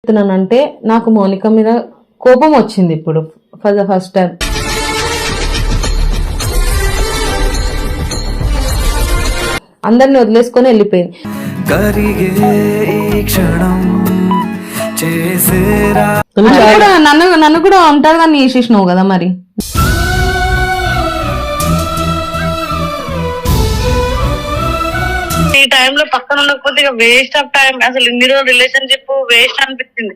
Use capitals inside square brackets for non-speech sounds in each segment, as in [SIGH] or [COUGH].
చెప్తున్నానంటే నాకు మౌనిక మీద కోపం వచ్చింది ఇప్పుడు ఫర్ ద ఫస్ట్ టైం అందరిని వదిలేసుకొని వెళ్ళిపోయింది. కరిగే ఈ క్షణం చేసేరా? నన్ను కూడా నన్ను నన్ను కూడా ఉంటారు కానీ వేసేసినావు కదా మరి. టైంలో పక్కన ఉండకపోతే ఇక వేస్ట్ ఆఫ్ టైం అసలు ఇన్ని రోజులు రిలేషన్షిప్ వేస్ట్ అనిపించింది.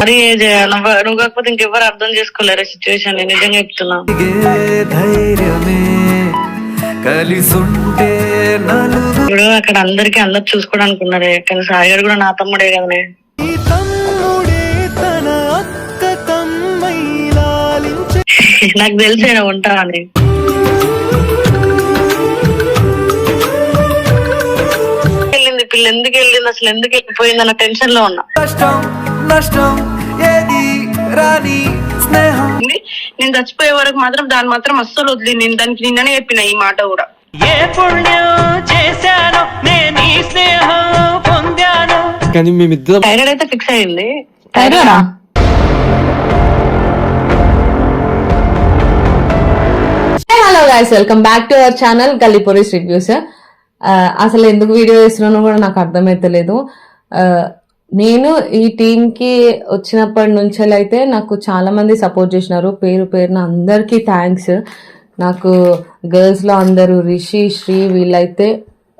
మరి నువ్వు కాకపోతే ఇంకెవరు అర్థం చేసుకోలేరు సిచ్యువేషన్ నిజంగా చెప్తున్నా. ఇప్పుడు అక్కడ అందరికి అందరు చూసుకోవడానికి ఉన్నారు. కానీ సాయి గారు కూడా నా తమ్ముడే కదనే. నాకు తెలిసి ఉంటా అని వెళ్ళింది పిల్ల ఎందుకు వెళ్ళింది అసలు ఎందుకు వెళ్ళిపోయింది అన్న టెన్షన్లో ఉన్నా. నేను చచ్చిపోయే వరకు మాత్రం దాన్ని మాత్రం అస్సలు వదిలి నేను దానికి నిన్ననే చెప్పిన ఈ మాట కూడా. ఏ పుణ్యం చేశాను నేను ఈ స్నేహం పొందాను. కానీ మేమిద్దరం థైరాయిడ్ అయితే ఫిక్స్ అయింది. థైరాయిడా hello guys welcome back to our channel Galliporis reviews అసలు ఎందుకు వీడియో చేస్తున్నానో కూడా నాకు అర్థమైతలేదు. Uh, నేను ఈ టీంకి వచ్చినప్పటి నుంచి అయితే నాకు చాలామంది సపోర్ట్ చేసినారు. పేరు పేరున అందరికీ థ్యాంక్స్ నాకు గర్ల్స్లో అందరూ రిషి శ్రీ వీళ్ళైతే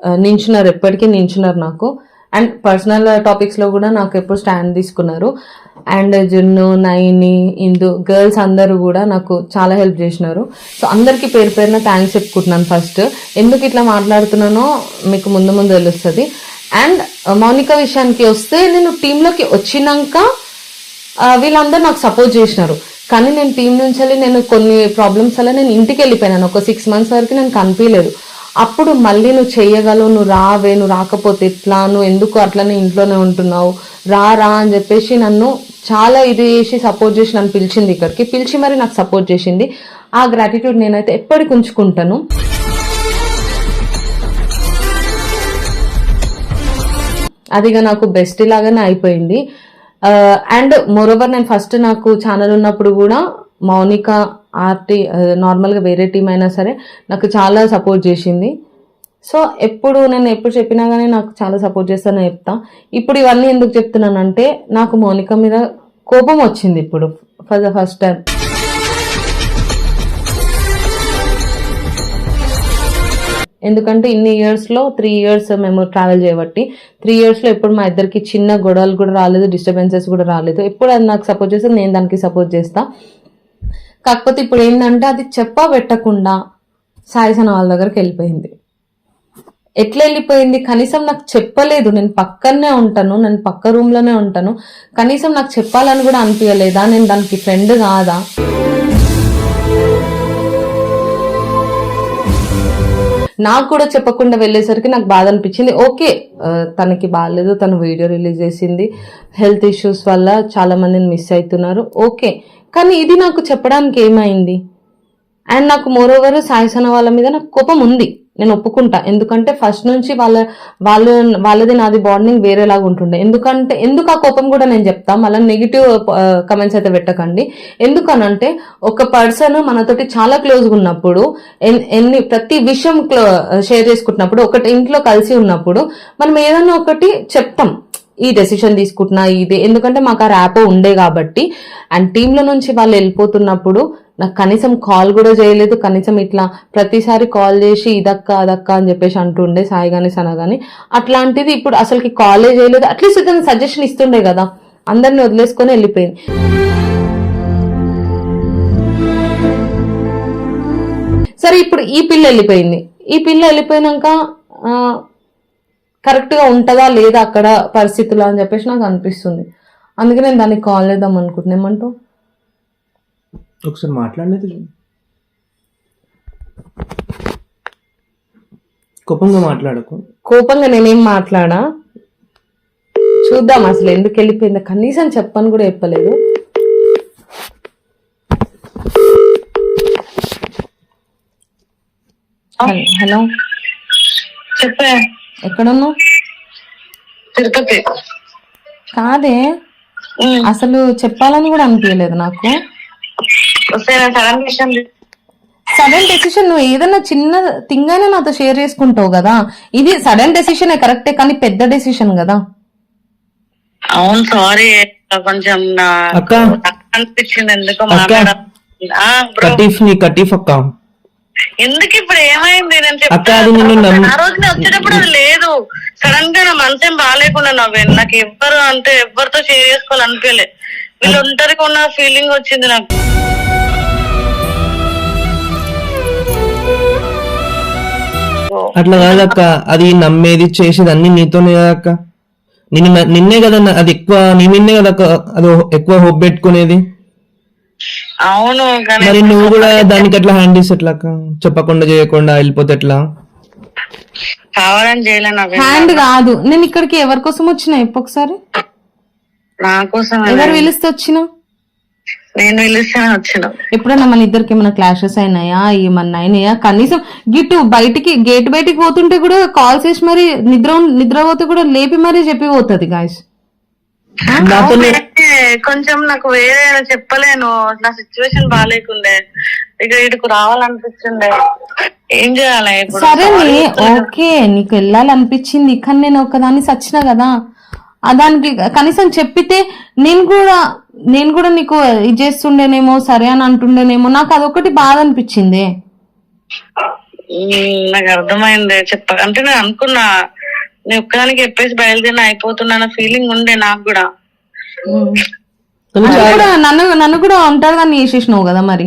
uh, నించున్నారు. ఎప్పటికీ నించున్నారు నాకు. అండ్ పర్సనల్ టాపిక్స్లో కూడా నాకు ఎప్పుడు స్టాండ్ తీసుకున్నారు. అండ్ జున్ను నైని ఇందు గర్ల్స్ అందరూ కూడా నాకు చాలా హెల్ప్ చేసినారు. సో అందరికీ పేరు పేరున థ్యాంక్స్ చెప్పుకుంటున్నాను ఫస్ట్. ఎందుకు ఇట్లా మాట్లాడుతున్నానో మీకు ముందు ముందు తెలుస్తుంది. అండ్ మౌనిక విషయానికి వస్తే నేను టీంలోకి వచ్చినాక వీళ్ళందరూ నాకు సపోర్ట్ చేసినారు. కానీ నేను టీం నుంచి వెళ్ళి నేను కొన్ని ప్రాబ్లమ్స్ వల్ల నేను ఇంటికి వెళ్ళిపోయినాను. ఒక సిక్స్ మంత్స్ వరకు నేను కనిపించలేదు. అప్పుడు మళ్ళీ నువ్వు చెయ్యగలవు నువ్వు రావే నువ్వు రాకపోతే ఎట్లా? నువ్వు ఎందుకు అట్లనే ఇంట్లోనే ఉంటున్నావు? రా రా అని చెప్పేసి నన్ను చాలా ఇది చేసి సపోర్ట్ చేసి నన్ను పిలిచింది ఇక్కడికి. పిలిచి మరి నాకు సపోర్ట్ చేసింది. ఆ గ్రాటిట్యూడ్ నేనైతే ఎప్పటికి ఉంచుకుంటాను. అదిగా నాకు బెస్ట్ లాగానే అయిపోయింది. Uh, అండ్ మోరోవర్ నేను ఫస్ట్ నాకు ఛానల్ ఉన్నప్పుడు కూడా మౌనిక ఆర్టీ నార్మల్గా వేరే టీం అయినా సరే నాకు చాలా సపోర్ట్ చేసింది. సో ఎప్పుడు నేను ఎప్పుడు చెప్పినా కానీ నాకు చాలా సపోర్ట్ చేస్తానని చెప్తా. ఇప్పుడు ఇవన్నీ ఎందుకు చెప్తున్నానంటే నాకు మౌనిక మీద కోపం వచ్చింది ఇప్పుడు ఫర్ ద ఫస్ట్ టైం ఎందుకంటే ఇన్ని ఇయర్స్లో త్రీ ఇయర్స్ మేము ట్రావెల్ చేయబట్టి త్రీ ఇయర్స్లో ఎప్పుడు మా ఇద్దరికి చిన్న గొడవలు కూడా రాలేదు డిస్టర్బెన్సెస్ కూడా రాలేదు. ఎప్పుడు అది నాకు సపోర్ట్ చేస్తే నేను దానికి సపోర్ట్ చేస్తా. కాకపోతే ఇప్పుడు ఏంటంటే అది చెప్పబెట్టకుండా సాయిసన వాళ్ళ దగ్గరికి వెళ్ళిపోయింది. ఎట్లా వెళ్ళిపోయింది? కనీసం నాకు చెప్పలేదు. నేను పక్కనే ఉంటాను. నేను పక్క రూమ్లోనే ఉంటాను. కనీసం నాకు చెప్పాలని కూడా అనిపించలేదా? నేను దానికి ఫ్రెండ్ కాదా? నాకు కూడా చెప్పకుండా వెళ్ళేసరికి నాకు బాధ అనిపించింది. ఓకే తనకి బాగాలేదు తను వీడియో రిలీజ్ చేసింది. హెల్త్ ఇష్యూస్ వల్ల చాలా మందిని మిస్ అవుతున్నారు. ఓకే కానీ ఇది నాకు చెప్పడానికి ఏమైంది? అండ్ నాకు మోరోవర్ సాయిసన వాళ్ళ మీద నాకు కోపం ఉంది. నేను ఒప్పుకుంటా. ఎందుకంటే ఫస్ట్ నుంచి వాళ్ళ వాళ్ళ వాళ్ళది నాది బాండింగ్ వేరేలాగా ఉంటుండే. ఎందుకంటే ఎందుకు ఆ కోపం కూడా నేను చెప్తాం? మళ్ళీ నెగిటివ్ కమెంట్స్ అయితే పెట్టకండి. ఎందుకనంటే ఒక పర్సన్ మనతోటి చాలా క్లోజ్గా ఉన్నప్పుడు ఎన్ని ప్రతి విషయం షేర్ చేసుకుంటున్నప్పుడు ఒకటి ఇంట్లో కలిసి ఉన్నప్పుడు మనం ఏదైనా ఒకటి చెప్తాం. ఈ డెసిషన్ తీసుకుంటున్నా ఇది. ఎందుకంటే మాకు ఆ ర్యాపో ఉండే కాబట్టి. అండ్ టీంలో నుంచి వాళ్ళు వెళ్ళిపోతున్నప్పుడు నాకు కనీసం కాల్ కూడా చేయలేదు. కనీసం ఇట్లా ప్రతిసారి కాల్ చేసి ఇదక్క అదక్క అని చెప్పేసి అంటుండే సాయి కానీ సన కానీ అట్లాంటిది ఇప్పుడు అసలుకి కాలే చేయలేదు. అట్లీస్ట్ ఇతను సజెషన్ ఇస్తుండే కదా. అందరిని వదిలేసుకొని వెళ్ళిపోయింది. సరే ఇప్పుడు ఈ పిల్ల వెళ్ళిపోయింది. ఈ పిల్ల వెళ్ళిపోయినాక ఆ, కరెక్ట్గా ఉంటుందా లేదా అక్కడ పరిస్థితులు అని చెప్పేసి నాకు అనిపిస్తుంది. అందుకే నేను దానికి కాల్ చేద్దాం అనుకుంటున్నా. ఒకసారి మాట్లాడినది చూడు. కోపంగా మాట్లాడకు. కోపంగా నేనేం మాట్లాడా? చూద్దాం అసలు ఎందుకు వెళ్ళిపోయిందో. కనీసం చెప్పని కూడా చెప్పలేదు. హలో. చెప్పే. ఎక్కడున్నావు? తిరుపతి. కాదే. అసలు చెప్పాలని కూడా అనిపించలేదు నాకు. సడన్ డెసిషన్ నువ్వు ఏదైనా చిన్న థింగ్ అయినా నాతో షేర్ చేసుకుంటావు కదా. ఇది సడన్ డెసిషన్ కరెక్టే కానీ పెద్ద డెసిషన్ కదా. అవును సారీ. కొంచెం. అనిపించింది ఎందుకో. కటీఫ్ నీ కటీఫ్ అక్క ఎందుకు ఇప్పుడు ఏమైంది నేను నమ్మి- ఆ రోజు నేను వచ్చేటప్పుడు అది లేదు. సడన్గా నా మనసేం బాగాలేకుండా నవ్వాను నాకు ఎవ్వరు అంటే ఎవరితో షేర్ చేసుకోవాలనిపించలే వీళ్ళు ఒంటరిగా ఉన్న ఫీలింగ్ వచ్చింది నాకు. అట్లా కాదక్క అది నమ్మేది చేసేది అన్ని నీతోనే కదా అక్క. నిన్ను కదా నా- అది ఎక్కువ నీ నిన్నే కదా అది ఎక్కువ హోప్ పెట్టుకునేది. అవును మరి నువ్వు కూడా దానికి ఎట్లా హ్యాండిల్స్ ఎట్లా? చెప్పకుండా చేయకుండా వెళ్ళిపోతే ఎట్లా? కావాలని హ్యాండ్ కాదు. నేను ఇక్కడికి ఎవరి కోసం వచ్చినా? చెప్పు ఒకసారి. నా కోసం ఎవరు పిలిస్తే వచ్చినా? నేను పిలుస్తాను వచ్చిన. ఎప్పుడన్నా మన ఇద్దరికి ఏమైనా క్లాషెస్ అయినాయా? ఏమన్నా అయినాయా? కనీసం గిట్టు బయటికి గేట్ బయటికి పోతుంటే కూడా కాల్ చేసి మరి నిద్ర నిద్ర పోతే కూడా లేపి మరీ చెప్పి పోతుంది గాయస్ కొంచెం నాకు వేరే చెప్పలేను. నా సిచ్యువేషన్ బాగాలేకుండే ఇక ఇటుకు రావాలనిపిస్తుండే. ఏం చేయాలి సరేనే ఓకే. నీకు వెళ్ళాలనిపించింది. కానీ నేను ఒకదాన్ని సచ్చిన కదా. దానికి కనీసం చెప్పితే నేను కూడా నేను కూడా నీకు ఇది చేస్తుండేనేమో సరే అని అంటుండేనేమో నాకు అదొకటి బాధ అనిపించింది. నాకు అర్థమైంది. చెప్ప అంటే నేను అనుకున్నా. నేను ఒక్కదానికి చెప్పేసి బయలుదేరిన అయిపోతున్నా అన్న ఫీలింగ్ ఉండే నాకు కూడా. కానీ నన్ను కూడా నన్ను నన్ను కూడా ఒంటరిగా నీ వేసేసినావు కదా మరి.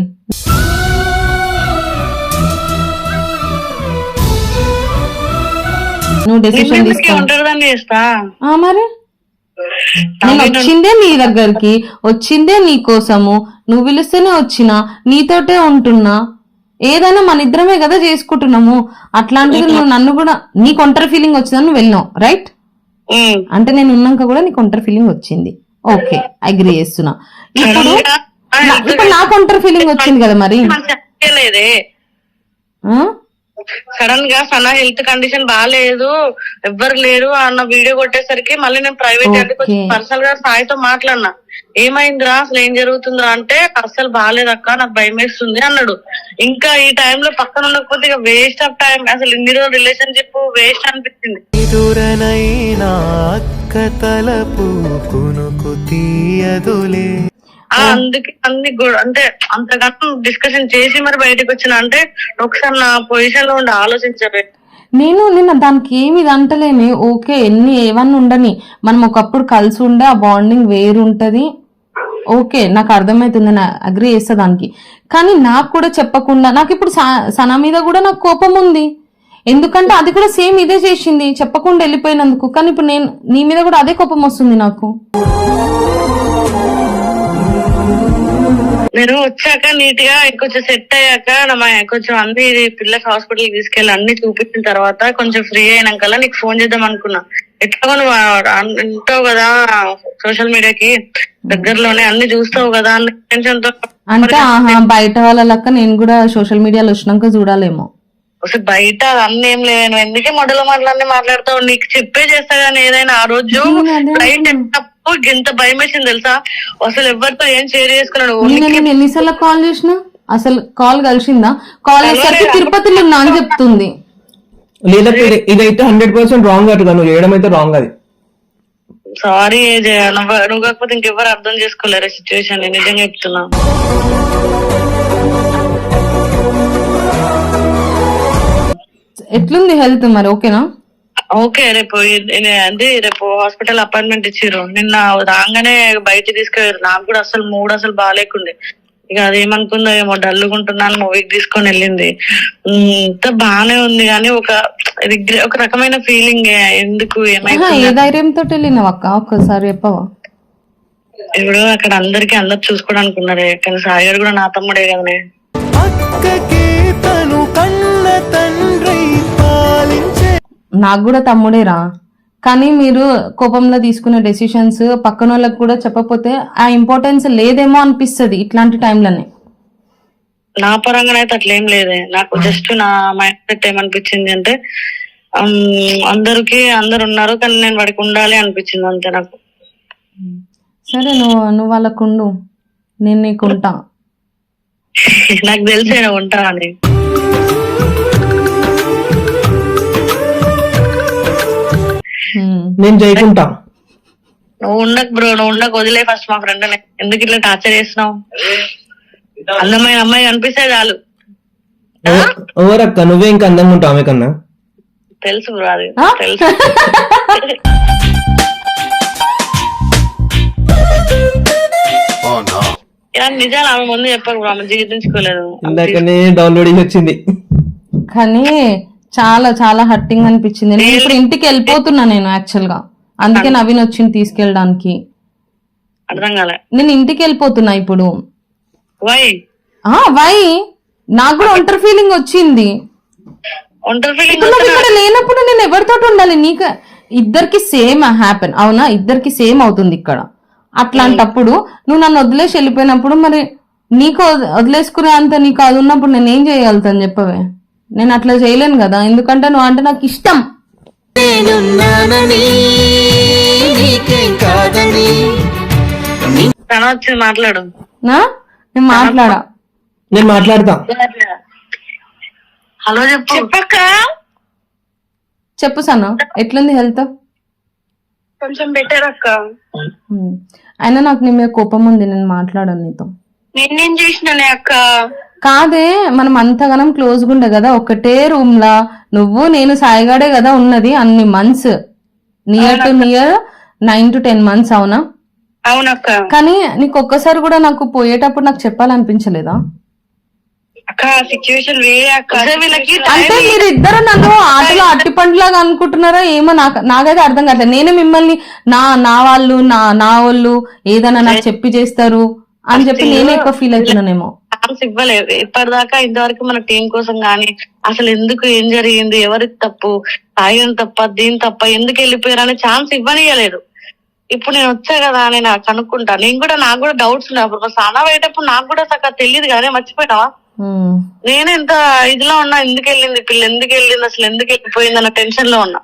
నువ్వు డెసిషన్ తీసుకో. మరి? నేను వచ్చిందే నీ దగ్గరికి వచ్చిందే నీ కోసము. నువ్వు పిలిస్తేనే వచ్చినా నీతోటే ఉంటున్నా. ఏదైనా మన ఇద్దరమే కదా చేసుకుంటున్నాము. అట్లాంటిది నువ్వు నన్ను కూడా నీకు ఒంటరి ఫీలింగ్ వచ్చిందని నువ్వు వెళ్ళినావు రైట్. అంటే నేను ఉన్నాక కూడా నీకు ఒంటరి ఫీలింగ్ వచ్చింది. ఓకే అగ్రి చేస్తున్నా. ఇప్పుడు ఇప్పుడు నాకు ఒంటరి ఫీలింగ్ వచ్చింది కదా మరి? సడన్గా సనా హెల్త్ కండిషన్ బాగాలేదు ఎవ్వరు లేరు అన్న వీడియో కొట్టేసరికి మళ్ళీ నేను ప్రైవేట్ పర్సనల్గా సాయితో మాట్లాడినా. ఏమైందిరా? అసలు ఏం జరుగుతుందిరా అంటే అసలు బాగాలేదక్క నాకు భయం వేస్తుంది అన్నాడు. ఇంకా ఈ టైంలో పక్కన ఉండకపోతే ఇక వేస్ట్ ఆఫ్ టైం అసలు ఇన్ని రోజులు రిలేషన్షిప్ వేస్ట్ అనిపించింది. తీయదులే. అందుకే అన్ని అంటే అంతగానో డిస్కషన్ చేసి మరి బయటకు వచ్చిన అంటే ఒకసారి నా పొజిషన్లో ఉండి ఆలోచించలేదు నేను నిన్న దానికి ఏమి ఇది అంటలేని. ఓకే ఎన్ని ఏవన్నీ ఉండని. మనం ఒకప్పుడు కలిసి ఉండే ఆ బాండింగ్ వేరు ఉంటది. ఓకే నాకు అర్థమవుతుంది నేను అగ్రి చేస్తా దానికి. కానీ నాకు కూడా చెప్పకుండా నాకు ఇప్పుడు సా- సనా మీద కూడా నాకు కోపం ఉంది. ఎందుకంటే అది కూడా సేమ్ ఇదే చేసింది. చెప్పకుండా వెళ్ళిపోయినందుకు. కానీ ఇప్పుడు నేను నీ మీద కూడా అదే కోపం వస్తుంది నాకు. నేను వచ్చాక నీట్గా కొంచెం సెట్ అయ్యాక కొంచెం అన్ని పిల్లకి హాస్పిటల్ తీసుకెళ్ళి అన్ని చూపించిన తర్వాత కొంచెం ఫ్రీ అయినాకల్లా నీకు ఫోన్ చేద్దాం అనుకున్నా. ఎట్లాగో నువ్వు ఉంటావు కదా సోషల్ మీడియాకి దగ్గరలోనే అన్ని చూస్తావు కదా అన్న టెన్షన్తో అంటే బయట వాళ్ళ లెక్క నేను కూడా సోషల్ మీడియాలో వచ్చినాక చూడాలేమో. అసలు బయట అన్ని ఏం లేదు నువ్వు ఎందుకే మొదల మాటలన్నీ మాట్లాడతావు? నీకు చెప్పే చేస్తా కానీ ఏదైనా ఆ రోజు నేను ఎక్కినప్పుడు ఇంత భయం వేసింది తెలుసా? అసలు ఎవరితో ఏం షేర్ చేసుకున్నాడు? నేను నేను ఎన్నిసార్లు కాల్ చేసిన? అసలు కాల్ కలిసిందా? కాల్ చేసరికి తిరుపతిలో ఉన్నా అని చెప్తుంది. ఇది- ఇదైతే హండ్రెడ్ పర్సెంట్ రాంగ్ అటుగా నువ్వు చేయడం అయితే రాంగ్ అది. సారీ నువ్వు కాకపోతే ఇంకెవరు అర్థం చేసుకోలేరు సిచ్యువేషన్ నిజంగా చెప్తున్నా. ఎట్లుంది హెల్త్ మరి? ఓకేనా ఓకే రేపు అది రేపు హాస్పిటల్ అపాయింట్మెంట్ ఇచ్చిర్రు. నిన్న రాగానే బయట తీసుకెళ్ళారు నాకు కూడా అసలు మూడు అసలు బాగాలేకుండే ఇక అదేమనుకుందో ఏమో డల్లుకుంటున్నాను మూవీకి తీసుకొని వెళ్ళింది. ఇంత బాగానే ఉంది కానీ ఒక రిగ్రె- ఒక రకమైన ఫీలింగ్. ఎందుకు ఏ ధైర్యంతో వెళ్ళినావు అక్క? ఒక్కసారి చెప్పవా? ఇప్పుడు అక్కడ అందరికి అందరు చూసుకోవడానికి ఉన్నారే కానీ సాయి గారు కూడా నా తమ్ముడే కదనే. అక్కకే తను కన్న తండ్రి పాలించే నాకు కూడా తమ్ముడేరా. కానీ మీరు కోపంలో తీసుకునే డెసిషన్స్ పక్కన వాళ్ళకి కూడా చెప్పకపోతే ఆ ఇంపార్టెన్స్ లేదేమో అనిపిస్తుంది ఇట్లాంటి టైంలోనే నా పరంగా అయితే అట్లేం లేదే. నాకు జస్ట్ నా మైండ్ సెట్ ఏమనిపించింది అంటే అందరికి అందరు ఉన్నారు కానీ నేను వాడికి ఉండాలి అనిపించింది అంతే నాకు. సరే నువ్వు నువ్వు వాళ్ళకు ఉండు నేను నీకు ఉంటా [LAUGHS] నాకు తెలిసి ఉంటా అని. నేను చేయకుంటా నువ్వు ఉండకు బ్రో నువ్వు ఉండకు వదిలే ఫస్ట్ మా ఫ్రెండ్ ఎందుకు ఇట్లా టార్చర్ చేస్తున్నావు? అందమైన అమ్మాయి కనిపిస్తే చాలు. ఎవ- ఎవరక్క? నువ్వే ఇంకా అందంగా ఉంటావు ఆమె కన్నా. తెలుసు బ్రో అది? తెలుసు. నిజాలు ఆమె ముందు చెప్పకు బ్రో ఆమె జీర్ణించుకోలేదు ఇందాకనే డౌన్లోడ్ చేసి వచ్చింది. కానీ చాలా చాలా హట్టింగ్ అనిపించింది. నేను ఇప్పుడు ఇంటికి వెళ్ళిపోతున్నా నేను యాక్చువల్గా. అందుకే నవీన్ వచ్చింది తీసుకెళ్ళడానికి. అర్థం కాలే. నేను ఇంటికి వెళ్ళిపోతున్నా ఇప్పుడు. వై ఆ వై నాకు కూడా ఒంటరి ఫీలింగ్ వచ్చింది. ఒంటరి ఫీలింగ్ ఇప్పుడు నువ్వు ఇక్కడ లేనప్పుడు నేను ఎవరితో ఉండాలి? నీకు ఇద్దరికి సేమ్ హ్యాపెన్ అవునా? ఇద్దరికి సేమ్ అవుతుంది ఇక్కడ. అట్లాంటప్పుడు నువ్వు నన్ను వదిలేసి వెళ్ళిపోయినప్పుడు మరి నీకు వద- వదిలేసుకునే అంత నీకు అది ఉన్నప్పుడు నేను ఏం చేయగలుగుతాను చెప్పవే? నేను అట్లా చేయలేను కదా. ఎందుకంటే నువ్వు అంటే నాకు ఇష్టం. మాట్లాడు. నా? నేను మాట్లాడా? నేను మాట్లాడతా. హలో చెప్పు. చెప్పక్క. చెప్పు సన్న ఎట్లుంది హెల్త్? కొంచెం బెటర్ అక్క. అయినా నాకు నీ మీద కోపం ఉంది నేను మాట్లాడాను నీతో. నేనేం చేసినానే అక్క? కాదే మనం అంతగానం క్లోజ్ ఉండే కదా ఒకటే రూమ్ లా నువ్వు నేను సాయిగాడే కదా ఉన్నది అన్ని months near to near nine to ten months అవునా? అవునక్క. కానీ నీకు ఒక్కసారి కూడా నాకు పోయేటప్పుడు నాకు చెప్పాలనిపించలేదా? అక్క సిచ్యువేషన్ వేరే అక్క. వీళ్ళకి అంటే మీరిద్దరు నన్ను ఆటలో అట్టి పండులాగా అనుకుంటున్నారా ఏమో నాకు నాకైతే అర్థం కావట్లేదు. నేను మిమ్మల్ని నా నా వాళ్ళు నా నా వాళ్ళు ఏదైనా నాకు చెప్పి చేస్తారు. అని చెప్పి నేనే ఎక్కువ ఫీల్ అవుతున్నానేమో. ఛాన్స్ ఇవ్వలేదు. ఇప్పటిదాకా ఇంతవరకు మన టీం కోసం గానీ అసలు ఎందుకు ఏం జరిగింది ఎవరికి తప్పు ఆయన తప్ప దీని తప్ప ఎందుకు వెళ్ళిపోయారు అనే ఛాన్స్ ఇవ్వనియలేదు. ఇప్పుడు నేను వచ్చా కదా అని నాకు కనుక్కుంటా. నేను కూడా నాకు కూడా డౌట్స్ ఉన్నాయి. అప్పుడు స్నానం అయ్యేటప్పుడు నాకు కూడా సగం తెలియదు కానీ మర్చిపోయినావా? ఉమ్. నేను ఎంత ఇదిలో ఉన్నా ఎందుకు వెళ్ళింది పిల్ల ఎందుకు వెళ్ళింది అసలు ఎందుకు వెళ్ళిపోయింది అన్న టెన్షన్లో ఉన్నా.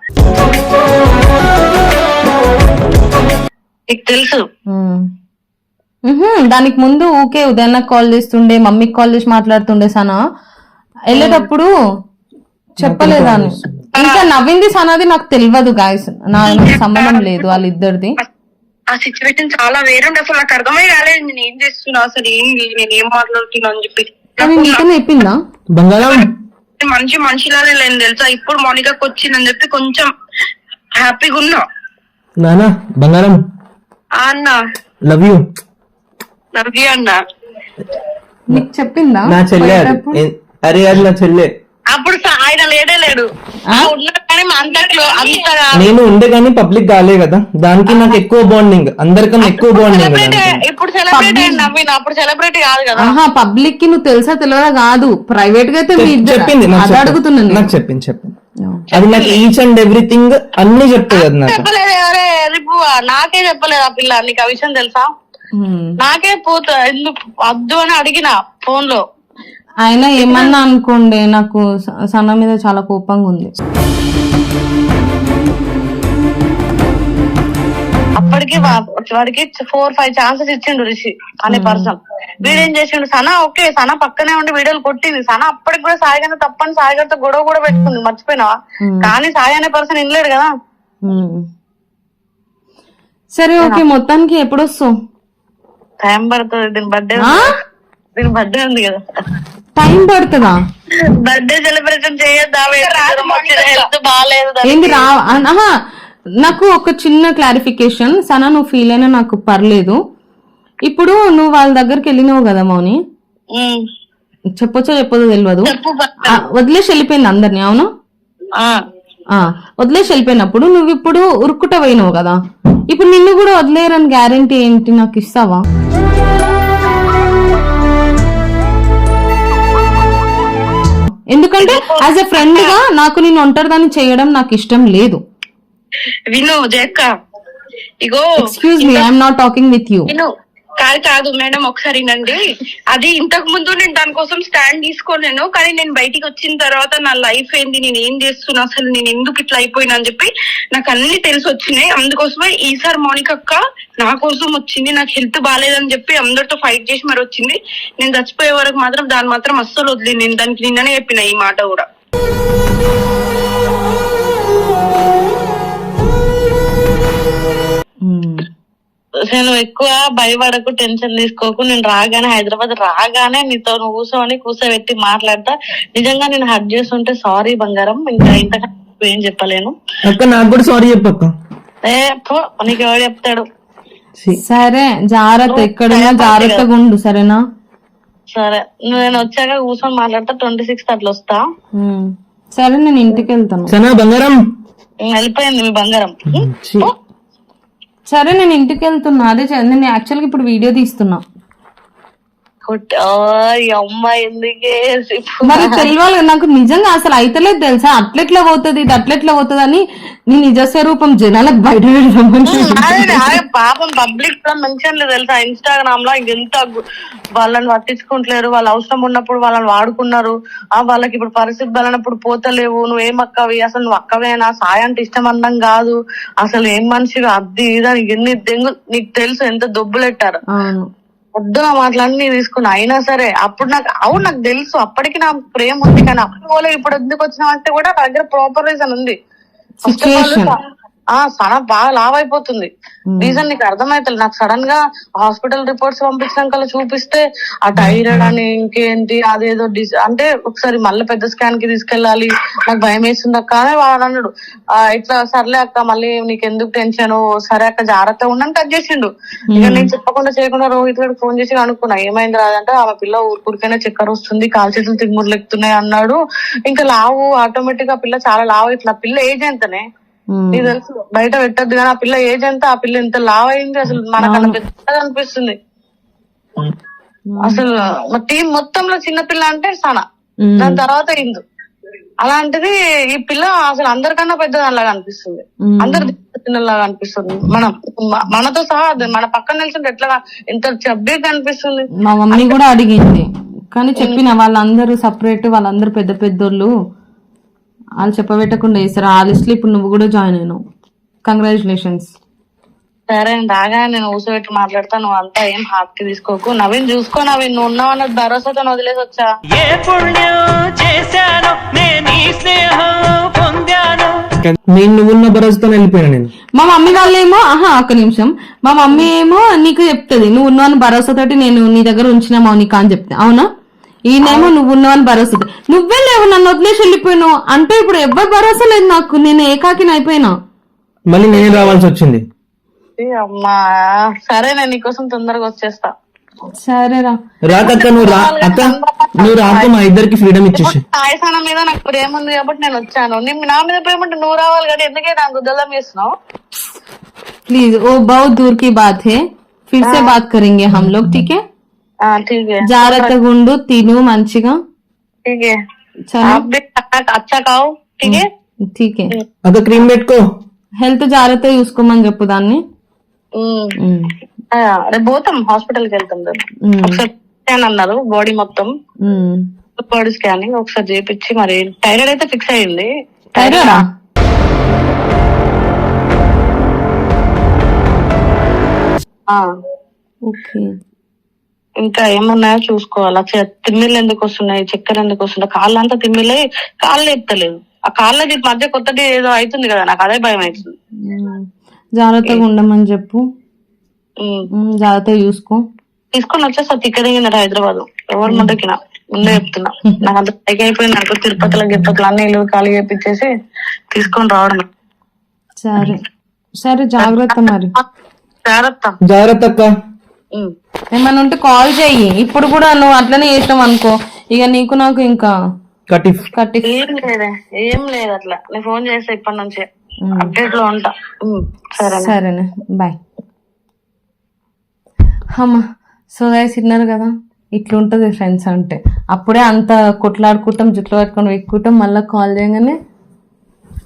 నీకు తెలుసు. దానికి ముందు ఊకే ఉదయాన్న కాల్ చేస్తుండే మమ్మీకి కాల్ చేసి మాట్లాడుతుండే సనా. వెళ్ళేటప్పుడు చెప్పలేదా అని ఇంకా నవ్వింది సనాది నాకు తెలియదు గాయస్ నా నాకు సంబంధం లేదు వాళ్ళిద్దరిది. ఆ సిచ్యువేషన్ చాలా వేరుండే అసలు నాకు అర్థమే కాలేదు. నేను ఏం చేస్తున్నా? అసలు ఏం నేను ఏం మాట్లాడుతున్నా అని చెప్పి. చెప్పిందా? బంగారం. మంచి మనిషిలానే లేని తెలుసా? ఇప్పుడు మౌనికకు వచ్చిందని చెప్పి కొంచెం హ్యాపీగా ఉన్నా. నానా బంగారం. అన్న. లవ్ యూ నవ్వి అన్న. నీకు చెప్పిందా? నా చెల్లె అది. పోయేటప్పుడు? ఏ- అరే అది నా చెల్లె. అప్పుడు స- ఆయన లేడే లేడు. ఆ? కానీ మా నేను ఉండే కానీ పబ్లిక్ కాలే కదా. దానికి నాకు ఎక్కువ బాండింగ్ అందరికన్నా ఎక్కువ బాండింగ్ సెలబ్రిటీ ఇప్పుడు సెలబ్రిటీ నవ్విన? అప్పుడు సెలబ్రిటీ కాదు కదా. ఆహా పబ్లిక్కి నువ్వు తెలుసా తెలియదా కాదు. ప్రైవేట్గా అయితే మీ ఇద్దరు. చెప్పింది నాకు అది చెప్పింది. అడుగుతున్నాను నాకు చెప్పింది చెప్పింది. అది నాకు ఈచ్ అండ్ ఎవ్రీథింగ్ అన్ని చెప్తుంది అది నాకు. చెప్పలేదు ఎవరే? రిపు నాకే చెప్పలేదు ఆ పిల్ల. నీకు ఆ విషయం తెలుసా. నాకే పోతా ఎందుకు? వద్దు అని అడిగిన ఫోన్లో ఆయన ఏమన్నా అనుకోండి నాకు సన్న మీద చాలా కోపంగా ఉంది. అప్పటికి వా- వాడికి ఫోర్ ఫైవ్ ఛాన్సెస్ ఇచ్చిండు రిషి అనే పర్సన్. వీడేం చేసిండు? సనా ఓకే సనా పక్కనే ఉండి వీడియోలు కొట్టింది. సనా అప్పటికి కూడా సాయిగానే తప్పని సాయిగారితో గొడవ కూడా పెట్టుకుంది. మర్చిపోయినావా? కానీ సాయి అనే పర్సన్ వినలేడు కదా. మ్మ్. సరే ఓకే. మొత్తానికి ఎప్పుడు వస్తావు టైం పడుతుంది దీని బర్త్డే ఆ? దీని బర్త్డే ఉంది కదా. టైం పడుతుందా? Birthday celebration చేయొద్దా? హెల్త్ బాగాలేదు దానికి. ఏంది రా ఆహా నాకు ఒక చిన్న క్లారిఫికేషన్ సనా నువ్వు ఫీల్ అయినా నాకు పర్లేదు. ఇప్పుడు నువ్వు వాళ్ళ దగ్గరికి వెళ్ళినావు కదా మౌని. చెప్పొచ్చో చెప్పదో తెలియదు వదిలేసి వెళ్ళిపోయింది అందరిని అవునా? ఆ. ఆ, వదిలేసి వెళ్ళిపోయినప్పుడు నువ్వు ఇప్పుడు ఉరుక్కుట పోయినావు కదా? ఇప్పుడు నిన్ను కూడా వదిలేరని గ్యారంటీ ఏంటి? నాకు ఇస్తావా? ఎందుకంటే యాజ్ ఎ ఫ్రెండ్గా నాకు నేను ఒంటరిదాన్ని చేయడం నాకు ఇష్టం లేదు. విను జక్క ఇగో excuse me I'm not talking with you కాదు కాదు మేడం ఒకసారి నండి అది ఇంతకు ముందు నేను దానికోసం స్టాండ్ తీసుకోలేను కానీ నేను బయటికి వచ్చిన తర్వాత నా లైఫ్ ఏంది నేను ఏం చేస్తున్నా అసలు నేను ఎందుకు ఇట్లా అయిపోయినా అని చెప్పి నాకు అన్ని తెలిసి వచ్చినాయి. అందుకోసమే ఈసారి మౌనిక అక్క నా కోసం వచ్చింది నాకు హెల్త్ బాగాలేదని చెప్పి అందరితో ఫైట్ చేసి మరి వచ్చింది. నేను చచ్చిపోయే వరకు మాత్రం దాన్ని మాత్రం అస్సలు వదిలేదు నేను దానికి నిన్ననే చెప్పిన ఈ మాట కూడా. నేను ఎక్కువ భయపడకు టెన్షన్ తీసుకోకు. నేను రాగానే హైదరాబాద్ రాగానే నీతో నువ్వు కూర్చొని కూర్చోబెట్టి మాట్లాడతా. నిజంగా నేను హట్ చేస్తుంటే సారీ బంగారం. ఇంకా ఇంతకన్నా ఏం చెప్పలేను. అక్క నాకు కూడా సారీ చెప్పక్క. ఏ పో, నీకు ఎవరు చెప్తాడు? సరే జాగ్రత్త ఎక్కడున్నా జాగ్రత్తగా ఉండు సరేనా? సరే నేను వచ్చాక కూర్చొని మాట్లాడతా. ట్వంటీ సిక్స్త్ అట్లా వస్తా. సరే నేను ఇంటికి వెళ్తాను సనా బంగారం? వెళ్ళిపోయింది మీ బంగారం. సరే నేను ఇంటికి వెళ్తున్నా. అదే నేను యాక్చువల్గా ఇప్పుడు వీడియో తీస్తున్నా. ఈ అమ్మాయి ఎందుకే మరి తెలియాలి నాకు నిజంగా అసలు అయితలేదు తెలుసా? అట్లెట్లా పోతుంది ఇది అట్లెట్లా పోతుంది అని నీ నిజ స్వరూపం జనాలకు బయట అదే, అదే, పాపం పబ్లిక్ కూడా మంచిగా లేదు తెలుసా? ఇన్స్టాగ్రామ్లో ఎంత వాళ్ళని పట్టించుకుంటలేరు. వాళ్ళ అవసరం ఉన్నప్పుడు వాళ్ళని వాడుకున్నారు. ఆ వాళ్ళకి ఇప్పుడు పరిస్థితి బలనప్పుడు పోతలేవు. నువ్వు అక్కవి? అసలు నువ్వు అక్కవేనా? సాయం అంటే ఇష్టం అందం కాదు. అసలు ఏం మనిషివి? అద్ది ఇదా నీకు ఎన్ని దెంగు నీకు తెలుసు ఎంత దొబ్బులెట్టారు. మాట్లాడి నీ తీసుకున్నా. అయినా సరే అప్పుడు నాకు అవును నాకు తెలుసు. అప్పటికి నాకు ప్రేమ ఉంది కానీ అప్పుడు పోలే ఇప్పుడు ఎందుకు వచ్చినావు అంటే కూడా నా దగ్గర ప్రాపర్ రీజన్ ఉంది. Of all, Situation. ఆ సడన్ బాగా లావ్ అయిపోతుంది రీజన్ నీకు అర్థమైతలేదు. నాకు సడన్గా హాస్పిటల్ రిపోర్ట్స్ పంపించినాక చూపిస్తే ఆ థైరాయిడ్ అని ఇంకేంటి అదేదో డిస్ అంటే ఒకసారి మళ్ళీ పెద్ద స్కాన్కి తీసుకెళ్ళాలి నాకు భయం వేస్తుంది అక్క అని వాడు అన్నాడు. ఆ, ఇట్లా సర్లే అక్క మళ్ళీ నీకు ఎందుకు టెన్షన్ సరే అక్క జాగ్రత్తగా ఉండని కట్ చేసిండు. ఇక నేను చెప్పకుండా చేయకుండా రోహిత్ గారికి ఫోన్ చేసి అనుకున్నా ఏమైంది రాదంటే ఆమె పిల్ల ఊరికైనా చక్కెర వస్తుంది కాలు చేతులు తిమ్ముర్లు ఎక్కుతున్నాయి అన్నాడు. ఇంకా లావు ఆటోమేటిక్గా పిల్ల చాలా లావు ఇట్లా పిల్ల ఏజ్ ఎంతనే. నీకు తెలుసు బయట పెట్టద్దు కానీ ఆ పిల్ల ఏజ్ ఎంత ఆ పిల్ల ఎంత లావ్ అయింది అసలు. మనకన్నా పెద్దగా అనిపిస్తుంది. అసలు టీం మొత్తంలో చిన్న పిల్ల అంటే సన. దాని తర్వాత ఇందు. అలాంటిది ఈ పిల్ల అసలు అందరికన్నా పెద్దదానిలాగా అనిపిస్తుంది. అందరు చిన్నలాగా అనిపిస్తుంది. మనం మనతో సహా మన పక్కన నిల్చుంటే ఎట్లా ఎంత చబ్బీగా అనిపిస్తుంది. మా మమ్మీ కూడా అడిగింది. కానీ చెప్పిన వాళ్ళందరూ సపరేట్ వాళ్ళందరూ పెద్ద పెద్దోళ్ళు. వాళ్ళు చెప్పబెట్టకుండా వేస్తారు ఆ లిస్ట్లో ఇప్పుడు నువ్వు కూడా జాయిన్ అయినావు. కంగ్రాచులేషన్స్ సరే రాగానే నేను ఊసబెట్టి మాట్లాడతా నువ్వు అంతా ఏం హార్ట్కి తీసుకోకు. నవీన్ చూసుకో నవీన్ నువ్వు ఉన్నావు అన్నది భరోసాతో వదిలేసి వచ్చా? ఏ పుణ్యం చేశాను నేను ఈ స్నేహం పొందాను నేను నువ్వున్న భరోసాతో వెళ్ళిపోయినా నేను. మా మమ్మీ వాళ్ళేమో ఆహా ఒక్క నిమిషం. మా మమ్మీ ఏమో నీకు చెప్తుంది నువ్వు ఉన్నావని భరోసాతోటి నేను నీ దగ్గర ఉంచిన మౌనిక అని చెప్తే. అవునా? ఈయనేమో నువ్వు ఉన్నావని భరోసా నువ్వే లేవు నన్ను వదిలేసి వెళ్ళిపోయినావు అంటే ఇప్పుడు ఎవ్వరు భరోసా లేదు నాకు నేను ఏకాకిని అయిపోయినా మళ్ళీ నేను రావాల్సి వచ్చింది ఈ అమ్మా సరే నేను నీకోసం తొందరగా వచ్చేస్తా సరేరా రాకక్క నువ్వు రా అక్క నువ్వు రాక మా ఇద్దరికి ఫ్రీడమ్ ఇచ్చేసి సాయసాన మీద నాకు ప్రేమ ఉంది కాబట్టి నేను వచ్చాను నీ నా మీద ప్రేమ ఉంటే నువ్వు రావాలి కానీ ఎందుకే నాకు గుద్దలం చేస్తున్నావు प्लीज वो बहुत दूर की बात है फिर से बात करेंगे हम लोग ठीक है ఆ, ठीक है జాగ్రత్తగా ఉండు తిను మంచిగా. అదో క్రీమ్ పెట్టుకో. హెల్త్ జాగ్రత్త చూసుకోమని చెప్పు దాన్ని. రేపు పోతాం హాస్పిటల్కి వెళ్తాం స్కాన్ అన్నారు బాడీ మొత్తం. బాడీ స్కానింగ్ ఒకసారి చేపించి మరి థైరాయిడ్ అయితే ఫిక్స్ అయ్యింది థైరాయిడా ఓకే. ఇంకా ఏమున్నాయో చూసుకోవాలి. చె- తిమ్మిళ్ళు ఎందుకు వస్తున్నాయి? చక్కెర ఎందుకు వస్తున్నాయి కాళ్ళంతా తిమ్మిలే కాళ్ళు ఎత్తలేదు. ఆ కాళ్ళది మధ్య కొత్తది ఏదో అవుతుంది కదా నాకు అదే భయం అవుతుంది జాగ్రత్తగా ఉండమని చెప్పు. జాగ్రత్తగా చూసుకో. తీసుకొని వచ్చేస్తా తిక్క దిగినారు హైదరాబాద్. ఎవరు ముందుకిన ముందే చెప్తున్నా. నాకు అంత పైకి అయిపోయింది నాకు తిరుపతిలో గిరుపతిలో అన్ని ఇల్లు ఖాళీ చేపించేసి తీసుకొని రావడం సరే. సరే జాగ్రత్త మరి. జాగ్రత్త. జాగ్రత్త. ఏమన్నా ఉంటే కాల్ చెయ్యి. ఇప్పుడు కూడా నువ్వు అట్లనే చేస్తావు అనుకో. ఇక నీకు నాకు ఇంకా. కటిఫ్ కట్టి ఏం లేదే ఏం లేదు అట్లా. నేను ఫోన్ చేస్తా ఇప్పటి నుంచే. అప్డేట్లో ఉంటా. ఉమ్. సరే సరేనే బాయ్. అమ్మా సో గైస్ విన్నారు కదా? ఇట్లుంటది ఫ్రెండ్స్ అంటే. అప్పుడే అంత కొట్లాడుకుంటాం జుట్లు పట్టుకొని వెక్కుంటాం మళ్ళీ కాల్ చేయగానే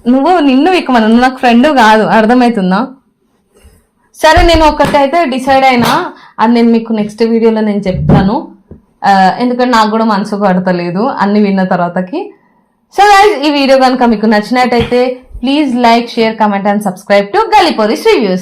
నువ్వు నిన్ను విక్కమను నువ్వు నాకు ఫ్రెండ్ కాదు. అర్థమవుతుందా? సరే నేను ఒకటైతే డిసైడ్ అయినా. అది నేను మీకు నెక్స్ట్ వీడియోలో నేను చెప్తాను. ఎందుకంటే నాకు కూడా మనసు పడతలేదు అన్ని విన్న తర్వాతకి. సో గైజ్ ఈ వీడియో కనుక మీకు నచ్చినట్టయితే please like share comment and subscribe to Galliporis reviews